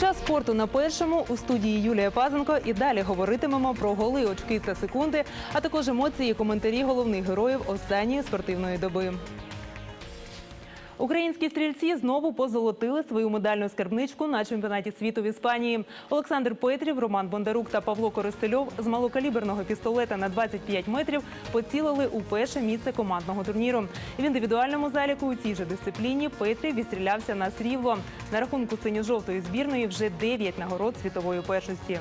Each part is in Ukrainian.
Час спорту на першому у студії Юлія Пазенко. І далі говоритимемо про голи, очки та секунди, а також емоції і коментарі головних героїв останньої спортивної доби. Українські стрільці знову позолотили свою медальну скарбничку на чемпіонаті світу в Іспанії. Олександр Петрів, Роман Бондарук та Павло Коростельов з малокаліберного пістолета на 25 метрів поцілили у перше місце командного турніру. В індивідуальному заліку у цій же дисципліні Петрів відстрілявся на срібло. На рахунку синьо-жовтої збірної вже 9 нагород світової першості.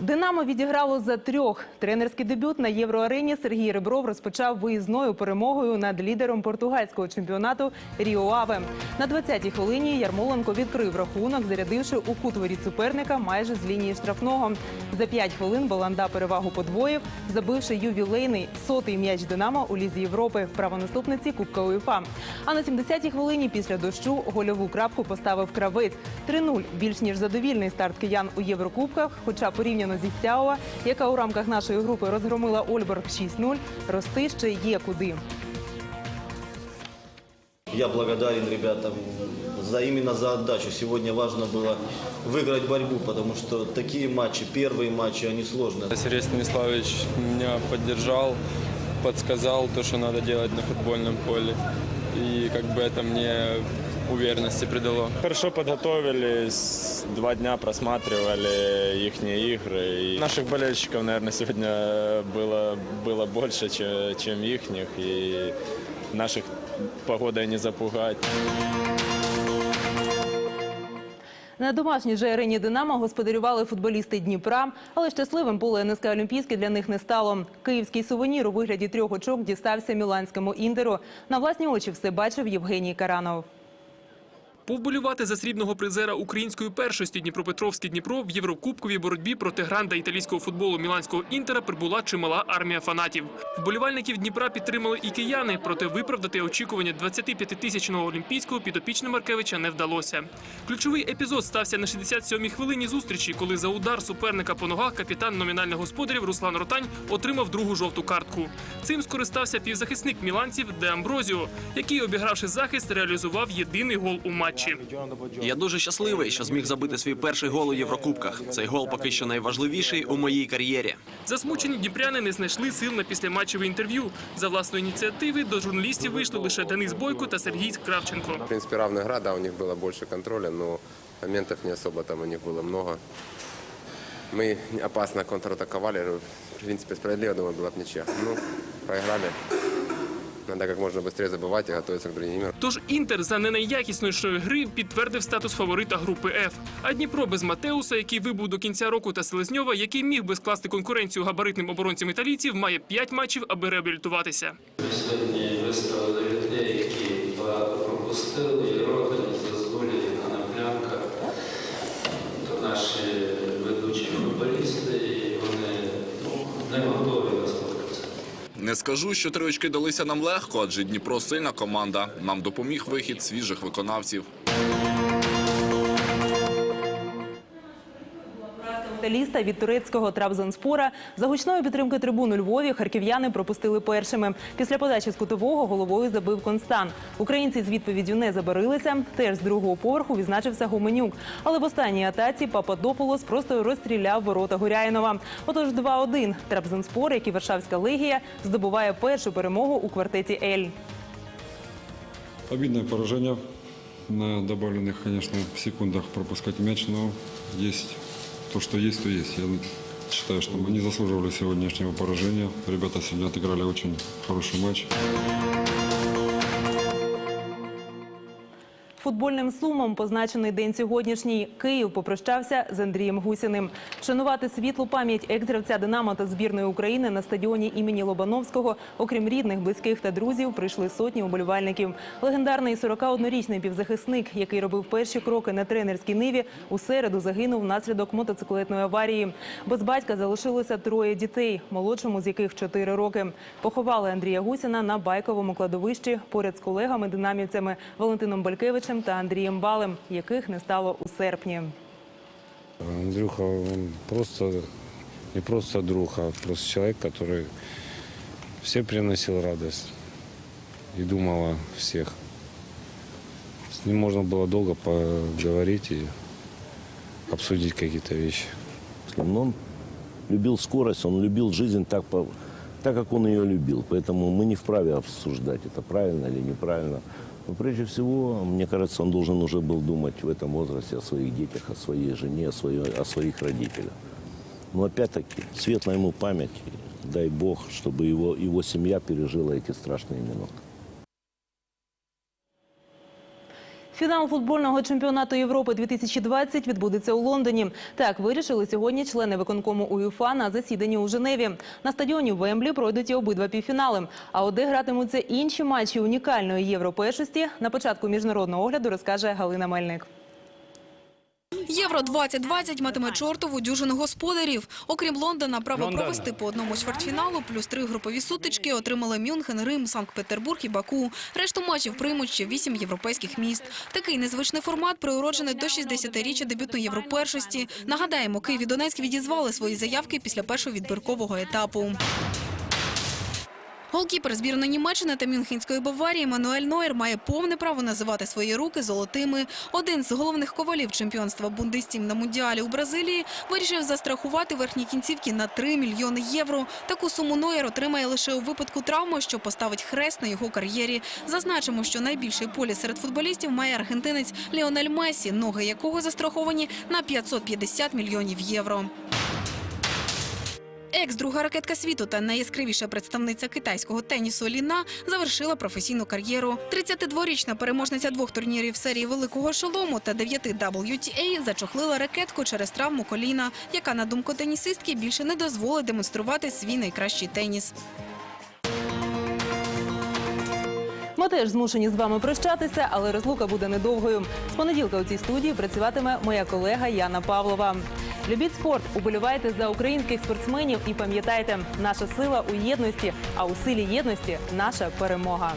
Динамо відіграло за трьох. Тренерський дебют на євроарені Сергій Ребров розпочав виїзною перемогою над лідером португальського чемпіонату Ріо Аве. На 20-й хвилині Ярмоленко відкрив рахунок, зарядивши у кут воріт суперника майже з лінії штрафного. За 5 хвилин Баланда перевагу подвоїв, забивши ювілейний сотий м'яч Динамо у лізі Європи, правонаступниці Кубка УЄФА. А на 70-й хвилині після дощу гольову крапку поставив кравець. 3-0 більш ніж задовільний старт киян у Єврокубках. Хоча порівняно зі Стяова, яка у рамках нашої групи розгромила Ольборг 6-0, рости ще є куди. Я благодарен ребятам за именно за отдачу. Сегодня важно было выиграть борьбу, потому что такие матчи, первые матчи, они сложные. Сергей Станиславович меня поддержал, подсказал то, что надо делать на футбольном поле. И как бы это мне уверенности придало. Хорошо подготовились, два дня просматривали их игры. И наших болельщиков, наверное, сегодня было, было больше, чем, чем их. И наших погодой не запугать. На домашній же арені Динамо господарювали футболісти Дніпра, але щасливим поле НСК Олімпійське для них не стало. Київський сувенір у вигляді трьох очок дістався міланському інтеру. На власні очі все бачив Євгеній Каранов. Повболювати за срібного призера української першості Дніпропетровський Дніпро в єврокубковій боротьбі проти гранда італійського футболу міланського інтера прибула чимала армія фанатів. Вболівальників Дніпра підтримали і кияни, проте виправдати очікування 25-тисячного олімпійського підопічного Маркевича не вдалося. Ключовий епізод стався на 67-й хвилині зустрічі, коли за удар суперника по ногах капітан номінальних господарів Руслан Ротань отримав другу жовту картку. Цим скористався півзахисник міланців Де Амброзіо, який, обігравши захист, реалізував єдиний гол у матчі. Я дуже щасливий, що зміг забити свій перший гол у Єврокубках. Цей гол поки що найважливіший у моїй кар'єрі. Засмучені дніпряни не знайшли сил на післяматчеве інтерв'ю. За власної ініціативи до журналістів вийшли лише Денис Бойко та Сергій Кравченко. В принципе, равная игра, да, у них было больше контроля, но моментов не особо там у них было много. Мы опасно контратаковали, в принципе, справедливо, думаю, была бы ничья. Ну, проиграли. Надо как можно быстрее забывать и готовиться к другим играм. Тож інтер за ненаякіснішої гри підтвердив статус фаворита групи Ф. А Дніпро без Матеуса, який вибув до кінця року, та Селезньова, який міг би скласти конкуренцію габаритним оборонцям італійців, має 5 матчів, аби реабілітуватися. Сьогодні виставили людей, які два пропустили, і Ротань Зазулі, Коноплянка. То наші ведучі футболісти, і вони ну, не готові на 100%. Не скажу, що три очки далися нам легко, адже Дніпро сильна команда. Нам допоміг вихід свіжих виконавців. Металіста від турецького Трабзонспора за гучної підтримки трибун у Львові харків'яни пропустили першими. Після подачі з кутового головою забив Констан. Українці з відповіддю не забарилися. Теж з другого поверху відзначився Гуменюк. Але в останній атаці Пападополос просто розстріляв ворота Гуряїнова. Отож 2-1. Трабзонспор, як і Варшавська легія, здобуває першу перемогу у квартеті Ель. Обидное поражение. На добавленных, конечно, секундах пропускать мяч, но есть то, что есть, то есть. Я считаю, что мы не заслуживали сегодняшнего поражения. Ребята сегодня отыграли очень хороший матч. Футбольним сумом позначений день сьогоднішній. Київ попрощався з Андрієм Гусіним. Вшанувати світлу пам'ять екс-гравця «Динамо» та збірної України на стадіоні імені Лобановського, окрім рідних, близьких та друзів, прийшли сотні уболівальників. Легендарний 41-річний півзахисник, який робив перші кроки на тренерській ниві, у середу загинув внаслідок мотоциклетної аварії. Без батька залишилося троє дітей, молодшому з яких 4 роки. Поховали Андрія Гусіна на байковому кладовищі поряд з колегами-динамівцями Валентином Балькевичем та Андрієм Балем, яких не стало у серпні. Андрюха, он просто, не просто друг, а просто человек, который всем приносил радость и думал о всех. с ним можно было долго поговорить и обсудить какие-то вещи. Но он любил скорость, он любил жизнь так, по- так, как он ее любил. Поэтому мы не вправе обсуждать, это правильно или неправильно. Но прежде всего, мне кажется, он должен уже был думать в этом возрасте о своих детях, о своей жене, о, своей- о своих родителях. Но опять-таки, светлая ему память, дай Бог, чтобы его, его семья пережила эти страшные минуты. Фінал футбольного чемпіонату Європи 2020 відбудеться у Лондоні. Так вирішили сьогодні члени виконкому УЄФА на засіданні у Женеві. На стадіоні Вемблі пройдуть і обидва півфінали. А от де гратимуться інші матчі унікальної європершості на початку міжнародного огляду розкаже Галина Мельник. Євро 2020 матиме чортову дюжину господарів. Окрім Лондона, право провести по одному чвертьфіналу плюс три групові сутички отримали Мюнхен, Рим, Санкт-Петербург і Баку. Решту матчів приймуть ще вісім європейських міст. Такий незвичний формат приурочений до 60-річчя дебютної європершості. Нагадаємо, Київ і Донецьк відізвали свої заявки після першого відбіркового етапу. Голкіпер збірної Німеччини та Мюнхенської Баварії Мануель Нойер має повне право називати свої руки золотими. Один з головних ковалів чемпіонства Бундестім на Мундіалі у Бразилії вирішив застрахувати верхні кінцівки на 3 мільйони євро. Таку суму Нойер отримає лише у випадку травми, що поставить хрест на його кар'єрі. Зазначимо, що найбільший поліс серед футболістів має аргентинець Ліонель Месі, ноги якого застраховані на 550 мільйонів євро. Екс-друга ракетка світу та найяскравіша представниця китайського тенісу Ліна завершила професійну кар'єру. 32-річна переможниця двох турнірів серії Великого Шолому та 9 WTA зачохлила ракетку через травму коліна, яка, на думку тенісистки, більше не дозволить демонструвати свій найкращий теніс. Ми теж змушені з вами прощатися, але розлука буде недовгою. З понеділка у цій студії працюватиме моя колега Яна Павлова. Любіть спорт, уболівайте за українських спортсменів і пам'ятайте, наша сила у єдності, а у силі єдності наша перемога.